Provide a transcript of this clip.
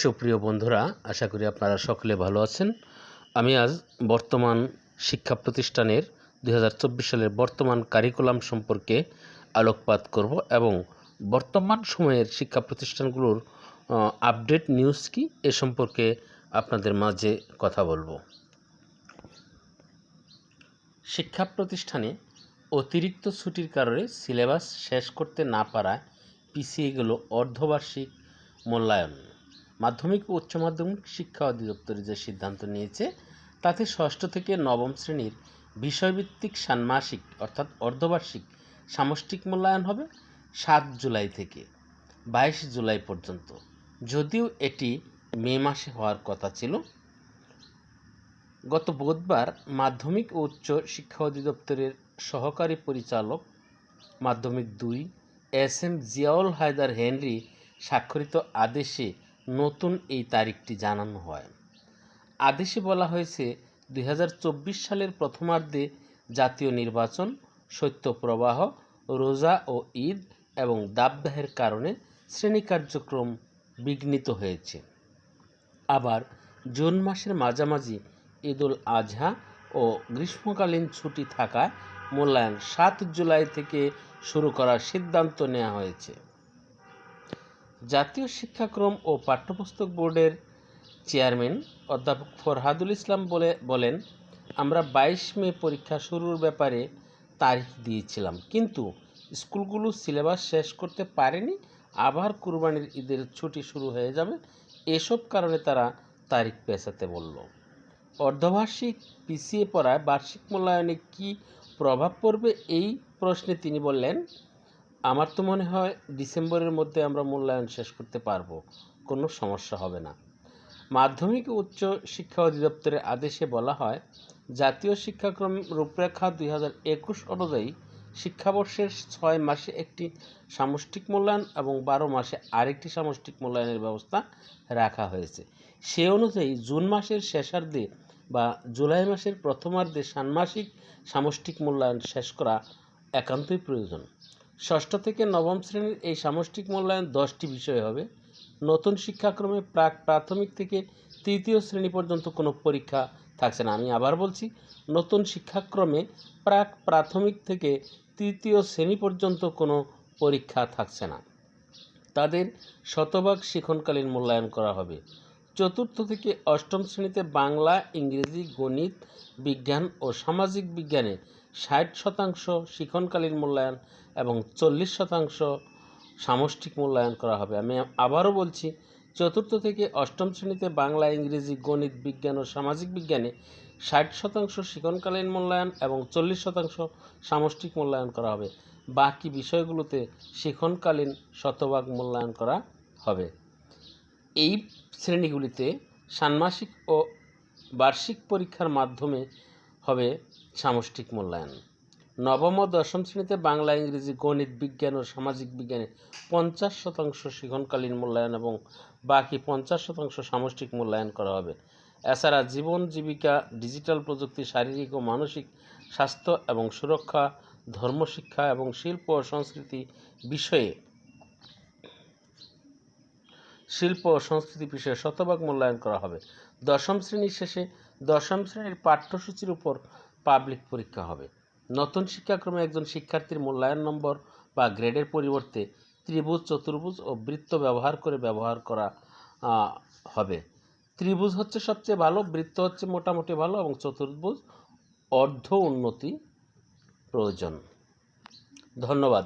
সুপ্রিয় বন্ধুরা, আশা করি আপনারা সকলে ভালো আছেন। আমি আজ বর্তমান শিক্ষা প্রতিষ্ঠানের দু হাজার চব্বিশ সালের বর্তমান কারিকুলাম সম্পর্কে আলোকপাত করব এবং বর্তমান সময়ের শিক্ষা প্রতিষ্ঠানগুলোর আপডেট নিউজ কি এ সম্পর্কে আপনাদের মাঝে কথা বলব। শিক্ষা প্রতিষ্ঠানে অতিরিক্ত ছুটির কারণে সিলেবাস শেষ করতে না পারায় পিছিয়ে গেল অর্ধবার্ষিক মূল্যায়ন। মাধ্যমিক ও উচ্চ মাধ্যমিক শিক্ষা অধিদপ্তর যে সিদ্ধান্ত নিয়েছে, তাতে ষষ্ঠ থেকে নবম শ্রেণির বিষয়ভিত্তিক ষান্মাসিক অর্থাৎ অর্ধবার্ষিক সামষ্টিক মূল্যায়ন হবে সাত জুলাই থেকে বাইশ জুলাই পর্যন্ত। যদিও এটি মে মাসে হওয়ার কথা ছিল, গত বুধবার মাধ্যমিক ও উচ্চ শিক্ষা অধিদপ্তরের সহকারী পরিচালক মাধ্যমিক দুই S M Ziaul Haider Henry স্বাক্ষরিত আদেশে নতুন এই তারিখটি জানানো হয়। আদেশে বলা হয়েছে, দুই হাজার চব্বিশ সালের প্রথমার্ধে জাতীয় নির্বাচন শৈত্য প্রবাহ রোজা ও ঈদ এবং দাবদাহের কারণে শ্রেণি কার্যক্রম বিঘ্নিত হয়েছে। আবার জুন মাসের মাঝামাঝি ঈদুল আজহা ও গ্রীষ্মকালীন ছুটি থাকায় মূল্যায়ন সাত জুলাই থেকে শুরু করার সিদ্ধান্ত নেওয়া হয়েছে। জাতীয় শিক্ষাক্রম ও পাঠ্যপুস্তক বোর্ডের চেয়ারম্যান অধ্যাপক ফরহাদুল ইসলাম বলে, বলেন, আমরা বাইশ মে পরীক্ষা শুরুর ব্যাপারে তারিখ দিয়েছিলাম, কিন্তু স্কুলগুলো সিলেবাস শেষ করতে পারেনি। আবার কুরবানির ঈদের ছুটি শুরু হয়ে যাবে। এসব কারণে তারা তারিখ পেছাতে বলল। অর্ধবার্ষিক পিছিয়ে পড়ায় বার্ষিক মূল্যায়নে কি প্রভাব পড়বে এই প্রশ্নে তিনি বললেন আমার তো মনে হয় ডিসেম্বরের মধ্যে আমরা মূল্যায়ন শেষ করতে পারব, কোনো সমস্যা হবে না। মাধ্যমিক উচ্চ শিক্ষা অধিদপ্তরের আদেশে বলা হয়, জাতীয় শিক্ষাক্রম রূপরেখা দুই হাজার একুশ অনুযায়ী শিক্ষাবর্ষের ছয় মাসে একটি সামষ্টিক মূল্যায়ন এবং বারো মাসে আরেকটি সামষ্টিক মূল্যায়নের ব্যবস্থা রাখা হয়েছে। সে অনুযায়ী জুন মাসের শেষার্ধে বা জুলাই মাসের প্রথমার্ধে ষান্মাসিক সামষ্টিক মূল্যায়ন শেষ করা একান্তই প্রয়োজন। ষষ্ঠ থেকে নবম শ্রেণির এই সামষ্টিক মূল্যায়ন দশটি বিষয় হবে। নতুন শিক্ষাক্রমে প্রাক প্রাথমিক থেকে তৃতীয় শ্রেণি পর্যন্ত কোনো পরীক্ষা থাকছে না। আমি আবার বলছি, নতুন শিক্ষাক্রমে প্রাক প্রাথমিক থেকে তৃতীয় শ্রেণি পর্যন্ত কোনো পরীক্ষা থাকছে না। তাদের শতভাগ শিখনকালীন মূল্যায়ন করা হবে। চতুর্থ থেকে অষ্টম শ্রেণীতে বাংলা, ইংরেজি, গণিত, বিজ্ঞান ও সামাজিক বিজ্ঞানে ষাট শতাংশ শিখনকালীন মূল্যায়ন এবং চল্লিশ শতাংশ সামষ্টিক মূল্যায়ন করা হবে। আমি আবারও বলছি, চতুর্থ থেকে অষ্টম শ্রেণীতে বাংলা, ইংরেজি, গণিত, বিজ্ঞান ও সামাজিক বিজ্ঞানে ষাট শতাংশ শিখনকালীন মূল্যায়ন এবং চল্লিশ শতাংশ সামষ্টিক মূল্যায়ন করা হবে। বাকি বিষয়গুলোতে শিখনকালীন শতভাগ মূল্যায়ন করা হবে। এই শ্রেণীগুলিতে ষান্মাসিক ও বার্ষিক পরীক্ষার মাধ্যমে হবে সামষ্টিক মূল্যায়ন। নবম ও দশম শ্রেণীতে বাংলা, ইংরেজি, গণিত বিজ্ঞান ও সামাজিক বিজ্ঞানে পঞ্চাশ শতাংশ শিখনকালীন মূল্যায়ন এবং বাকি পঞ্চাশ শতাংশ সামষ্টিক মূল্যায়ন করা হবে। এছাড়া জীবন, জীবিকা, ডিজিটাল প্রযুক্তি, শারীরিক ও মানসিক স্বাস্থ্য এবং সুরক্ষা, ধর্মশিক্ষা এবং শিল্প ও সংস্কৃতি বিষয়ে শিল্প ও সংস্কৃতি বিষয়ে শতভাগ মূল্যায়ন করা হবে। দশম শ্রেণির শেষে দশম শ্রেণির পাঠ্যসূচির উপর পাবলিক পরীক্ষা হবে। নতুন শিক্ষাক্রমে একজন শিক্ষার্থীর মূল্যায়ন নম্বর বা গ্রেডের পরিবর্তে ত্রিভুজ, চতুর্ভুজ ও বৃত্ত ব্যবহার করে ব্যবহার করা হবে। ত্রিভুজ হচ্ছে সবচেয়ে ভালো, বৃত্ত হচ্ছে মোটামুটি ভালো এবং চতুর্ভুজ অর্ধ উন্নতি প্রয়োজন। ধন্যবাদ।